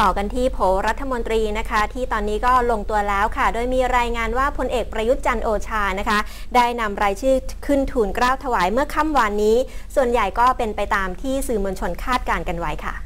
ต่อกันที่โผรัฐมนตรีนะคะ ที่ตอนนี้ก็ลงตัวแล้วค่ะ โดยมีรายงานว่าพลเอกประยุทธ์จันโอชานะคะ ได้นำรายชื่อขึ้นทูลเกล้าถวายเมื่อค่ำวานนี้ ส่วนใหญ่ก็เป็นไปตามที่สื่อมวลชนคาดการณ์กันไว้ค่ะ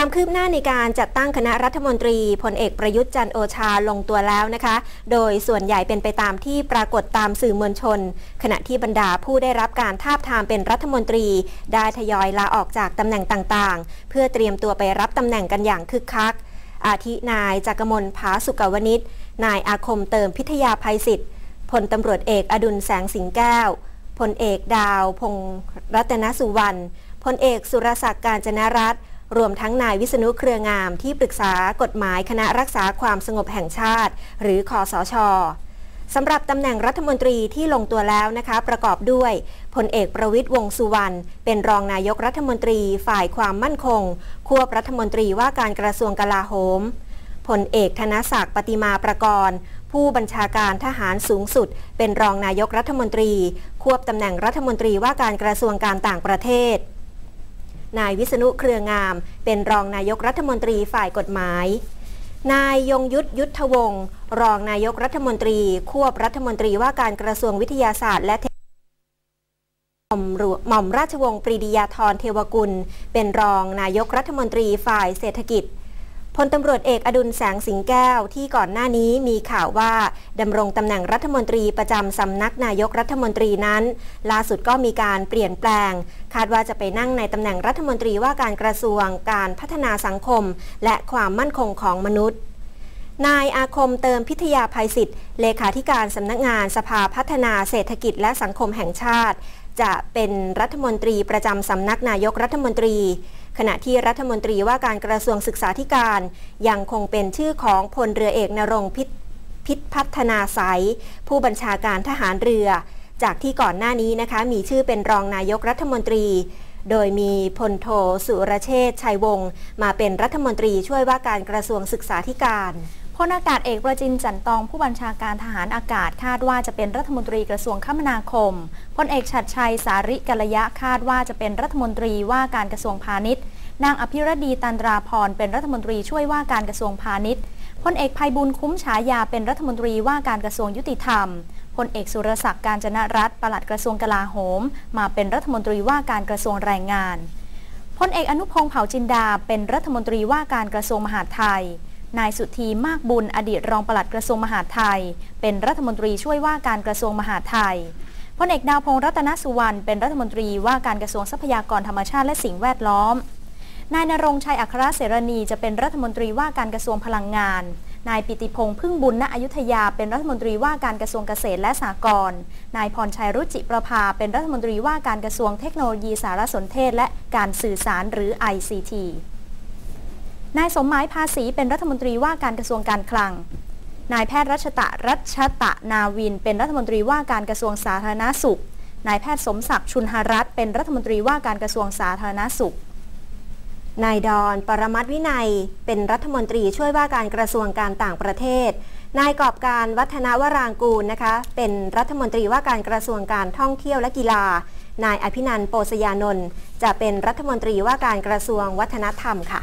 ความคืบหน้าในการจัดตั้งคณะรัฐมนตรีพลเอกประยุทธ์จันโอชาลงตัวแล้วนะคะ โดยส่วนใหญ่เป็นไปตามที่ปรากฏตามสื่อมวลชน ขณะที่บรรดาผู้ได้รับการทาบทามเป็นรัฐมนตรี ได้ทยอยลาออกจากตำแหน่งต่างๆ เพื่อเตรียมตัวไปรับตำแหน่งกันอย่างคึกคัก อาทินายจักรมลภาสุกวนิชนายอาคมเติมพิทยาภัยศิษฐ์พลตำรวจเอกอดุลแสงสิงแก้วพลเอกดาว พงรัตนสุวรรณพลเอกสุรศักดิ์การจนรัตน์ รวมทั้งนายวิษณุเครืองาม ที่ปรึกษากฎหมายคณะรักษาความสงบแห่งชาติ หรือคอสชสำหรับตำแหน่งรัฐมนตรีที่ลงตัวแล้วนะคะ ประกอบด้วยพลเอกประวิทย์วงสุวรรณเป็นรองนายกรัฐมนตรีฝ่ายความมั่นคง ควบรัฐมนตรีว่าการกระทรวงกลาโหมพลเอกธนศักดิ์ปฏิมาประกรณ์ผู้บัญชาการทหารสูงสุด เป็นรองนายกรัฐมนตรี ควบตำแหน่งรัฐมนตรีว่าการกระทรวงการต่างประเทศ นายวิษณุเครืองาม เป็นรองนายกรัฐมนตรีฝ่ายกฎหมาย นายยงยุทธยุทธวงศ์รองนายกรัฐมนตรี ควบรัฐมนตรีว่าการกระทรวงวิทยาศาสตร์และหม่อมราชวงศ์ปรีดียาธรเทวกุล เป็นรองนายกรัฐมนตรีฝ่ายเศรษฐกิจ พลตำรวจเอกอดุลแสงสิงแก้วที่ก่อนหน้านี้มีข่าวว่าดำรงตำแหน่งรัฐมนตรีประจำสำนักนายกรัฐมนตรีนั้น ล่าสุดก็มีการเปลี่ยนแปลง คาดว่าจะไปนั่งในตำแหน่งรัฐมนตรีว่าการกระทรวงการพัฒนาสังคม และความมั่นคงของมนุษย์นายอาคมเติมพิทยาภัยศิษย์เลขาธิการสำนักงานสภาพัฒนาเศรษฐกิจและสังคมแห่งชาติ จะเป็นรัฐมนตรีประจำสำนักนายกรัฐมนตรี ขณะที่รัฐมนตรีว่าการกระทรวงศึกษาธิการ ยังคงเป็นชื่อของพลเรือเอกนรงพิพิพัฒนาสายผู้บัญชาการทหารเรือ จากที่ก่อนหน้านี้นะคะมีชื่อเป็นรองนายกรัฐมนตรี โดยมีพลโทสุรเชษชัยวงศ์มาเป็นรัฐมนตรีช่วยว่าการกระทรวงศึกษาธิการ พลอากาศเอกประจินจันตองผู้บัญชาการทหารอากาศคาดว่าจะเป็นรัฐมนตรีกระทรวงคมนาคม พลเอกชัดชัยสาริกัลยะคาดว่าจะเป็นรัฐมนตรีว่าการกระทรวงพาณิชย์ นางอภิรดีตันตราพรเป็นรัฐมนตรีช่วยว่าการกระทรวงพาณิชย์ พลเอกภัยบุญคุ้มฉายาเป็นรัฐมนตรีว่าการกระทรวงยุติธรรม พลเอกสุรศักดิ์การจนรัตน์ปลัดกระทรวงกลาโหม มาเป็นรัฐมนตรีว่าการกระทรวงแรงงาน พลเอกอนุพงษ์เผ่าจินดาเป็นรัฐมนตรีว่าการกระทรวงมหาดไทย นายสุธีมากบุญอดีตรองปลัดกระทรวงมหาดไทย เป็นรัฐมนตรีช่วยว่าการกระทรวงมหาดไทยพลเอกดาวพงษ์รัตนสุวรรณเป็นรัฐมนตรีว่าการกระทรวงทรัพยากรธรรมชาติและสิ่งแวดล้อม นายนรงชัยอัครเสรณีจะเป็นรัฐมนตรีว่าการกระทรวงพลังงาน นายปิติพงษ์พึ่งบุญณอยุธยา เป็นรัฐมนตรีว่าการกระทรวงเกษตรและสหกรณ์ นายพรชัยรุจิประภา เป็นรัฐมนตรีว่าการกระทรวงเทคโนโลยีสารสนเทศ และการสื่อสารหรือ ICT นายสมหมายภาษีเป็นรัฐมนตรีว่าการกระทรวงการคลัง นายแพทย์รัชตะรัชตะนาวิน เป็นรัฐมนตรีว่าการกระทรวงสาธารณสุข นายแพทย์สมศักดิ์ชุนหรัตน์เป็นรัฐมนตรีว่าการกระทรวงสาธารณสุข นายดอนปรมัตวินัย เป็นรัฐมนตรีช่วยว่าการกระทรวงการต่างประเทศ นายกอบการวัฒนวรางกูลนะคะ เป็นรัฐมนตรีว่าการกระทรวงการท่องเที่ยวและกีฬา นายอภินันโปสยานนท์จะเป็นรัฐมนตรีว่าการกระทรวงวัฒนธรรมค่ะ